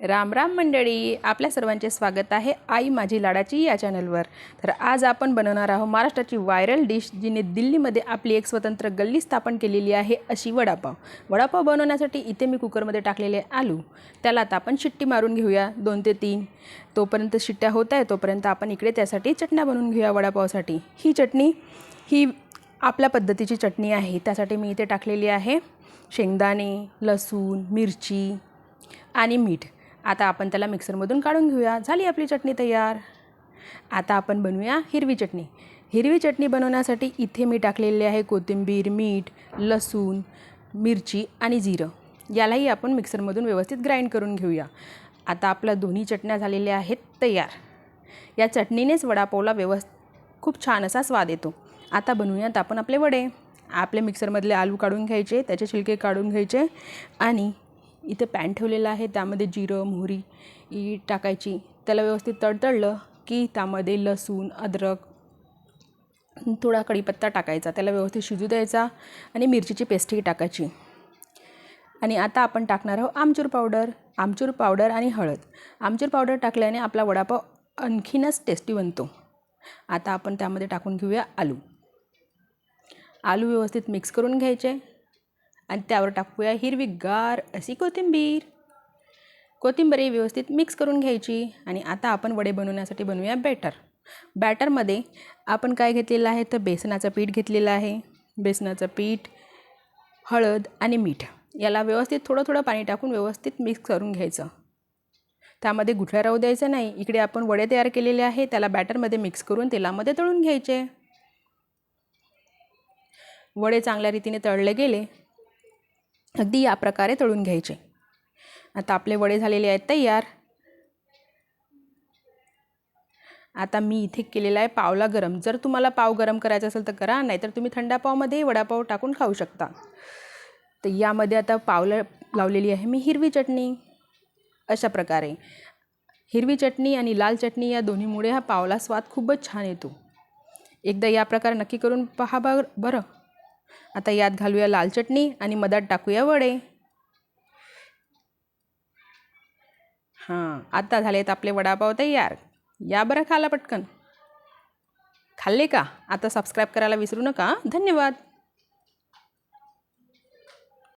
राम राम मंडळी आपल्या सर्वांचे स्वागत आहे आई माझी लाडाची या चॅनलवर. तर आज आपण बनवणार आहोत महाराष्ट्राची व्हायरल डिश जिने दिल्लीमध्ये आपली एक स्वतंत्र गल्ली स्थापन केलेली आहे अशी वडापाव. वडापाव बनवण्यासाठी इथे मी कुकरमध्ये टाकलेले आलू. त्याला आता आपण शिट्टी मारून घेऊया दोन ते तीन. तोपर्यंत शिट्ट्या होत आहे तोपर्यंत आपण इकडे त्यासाठी चटण्या बनवून घेऊया वडापावसाठी. ही चटणी ही आपल्या पद्धतीची चटणी आहे. त्यासाठी मी इथे टाकलेली आहे शेंगदाणे लसूण मिरची आणि मीठ. आता आपण त्याला मिक्सरमधून काढून घेऊया. झाली आपली चटणी तयार. आता आपण बनवूया हिरवी चटणी. हिरवी चटणी बनवण्यासाठी इथे मी टाकलेले आहे कोथिंबीर मीठ लसूण मिरची आणि जिरं. यालाही आपण मिक्सरमधून व्यवस्थित ग्राइंड करून घेऊया. आता आपल्या दोन्ही चटण्या झालेल्या आहेत तयार. या चटणीनेच वडापावला व्यवस् खूप छान असा स्वाद येतो. आता बनवूयात आपण आपले वडे. आपले मिक्सरमधले आलू काढून घ्यायचे त्याचे छिलके काढून घ्यायचे आणि इथे पॅन ठेवलेलं आहे त्यामध्ये जिरं मोहरी ही टाकायची. त्याला व्यवस्थित तडतडलं की त्यामध्ये लसूण अद्रक थोडा कढीपत्ता टाकायचा. त्याला व्यवस्थित शिजू द्यायचा आणि मिरचीची पेस्टही टाकायची. आणि आता आपण टाकणार आहोत आमचूर पावडर आमचूर पावडर आणि हळद. आमचूर पावडर टाकल्याने आपला वडापाव आणखीनच टेस्टी बनतो. आता आपण त्यामध्ये टाकून घेऊया आलू. आलू व्यवस्थित मिक्स करून घ्यायचे. आणि त्यावर टाकूया हिरवीगार अशी कोथिंबीर. कोथिंबीर व्यवस्थित मिक्स करून घ्यायची आणि आता आपण वडे बनवण्यासाठी बनवूया बॅटर बॅटरमध्ये आपण काय घेतलेलं आहे? तर बेसनाचं पीठ घेतलेलं आहे. बेसनाचं पीठ हळद आणि मीठ. याला व्यवस्थित थोडं थोडं पाणी टाकून व्यवस्थित मिक्स करून घ्यायचं. त्यामध्ये गुठळ्या राहू द्यायचं नाही. इकडे आपण वडे तयार केलेले आहे. त्याला बॅटरमध्ये मिक्स करून तेलामध्ये तळून घ्यायचे. वडे चांगल्या रीतीने तळले गेले. अगदी या प्रकारे तळून घ्यायचे. आता आपले वडे झालेले आहेत तयार. आता मी इथे केलेला आहे पावला गरम. जर तुम्हाला पाव गरम करायचा असेल तर करा नाहीतर तुम्ही थंडापावमध्ये वडापाव टाकून खाऊ शकता. तर यामध्ये आता पावलं लावलेली आहे मी हिरवी चटणी. अशा प्रकारे. हिरवी चटणी आणि लाल चटणी या दोन्हीमुळे हा पावला स्वाद खूपच छान येतो. एकदा या प्रकारे नक्की करून पहा बरं. आता यात घालूया लाल चटणी आणि मधात टाकूया वडे. हां आता झालेत आपले वडापाव तयार. या बरं खाला पटकन. खाल्ले का? आता सबस्क्राईब करायला विसरू नका धन्यवाद.